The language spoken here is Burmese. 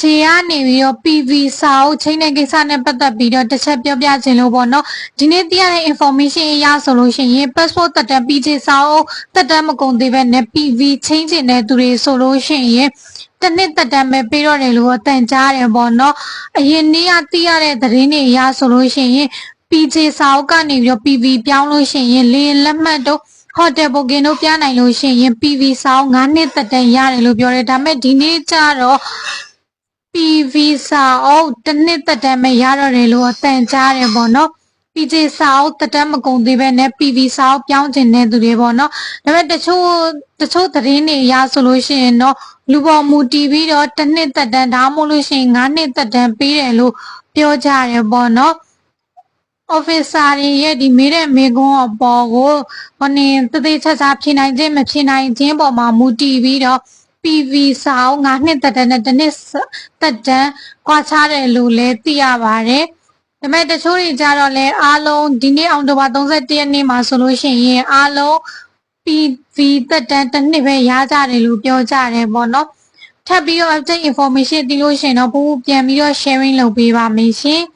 ခြေကနေပြီးတော့ PV စာအုပ်ချိန်တဲ့ကိစ္စနဲ့ပတ်သက်ပြီးတော့တစ်ချက်ပြောပြခြင်းလို့ပေါ့နော်ဒီနေ့သိရတဲ့ information အရဆိုလို့ရှိရင် passport တက်တန်း PJ စာအုပ်တက်တန်းမကုန်သေးပဲနဲ့ PV ချိန်ချင်တဲ့သူတွေဆိုလို့ရှိရင်တစ်နှစ်တက်တန်းပဲပြီးတော့တယ်လို့အတန်ကြားတယ်ပေါ့နော်အရင်နေ့ကသိရတဲ့သတင်းတွေအရဆိုလို့ရှိရင် PJ စာအုပ်ကနေပြီးတော့ PV ပြောင်းလို့ရှိရင်လေလက်မှတ်တော့ဟိုတယ်ဘိုကင်တို့ပြနိုင်လို့ရှိရင် PV ဆောင်9နှစ်သက်တမ်းရတယ်လို့ပြောတယ်ဒါပေမဲ့ဒီနေ့ကျတော့ PV ဆောင်အုပ်တစ်နှစ်သက်တမ်းပဲရတော့တယ်လို့အတန်ကြားတယ်ပေါ့နော် PJ ဆောင်အုပ်သက်တမ်းမကုန်သေးပဲနဲ့ PV ဆောင်ပြောင်းကျင်တဲ့သူတွေပေါ့နော်ဒါပေမဲ့တချို့တချို့သတင်းတွေအရဆိုလို့ရှိရင်တော့လူပေါ်မူတည်ပြီးတော့တစ်နှစ်သက်တမ်းဒါမှမဟုတ်လို့ရှိရင်9နှစ်သက်တမ်းပေးတယ်လို့ပြောကြတယ်ပေါ့နော် officer တွေရဲ့ဒီမေးတဲ့မေကွန်းအပေါ်ကိုဟိုနေတသေးချာချာဖြေနိုင်ခြင်းမဖြေနိုင်ခြင်းပေါ်မှာမူတည်ပြီးတော့ PV စာအုပ်9နှစ်တက်တန်းနဲ့တစ်နှစ်တက်တန်းကွာခြားတယ်လို့လည်းသိရပါတယ်။ဒါပေမဲ့တချို့တွေကြတော့လဲအားလုံးဒီနေ့အောက်တိုဘာ31ရက်နေ့မှာဆိုလို့ရှိရင်အားလုံး PV တက်တန်းတစ်နှစ်ပဲရကြတယ်လို့ပြောကြတယ်ပေါ့နော်။ထပ်ပြီးတော့ update information သိလို့ရှိရင်တော့ဘူးပြန်ပြီးတော့ sharing လုပ်ပေးပါမယ်ရှင်။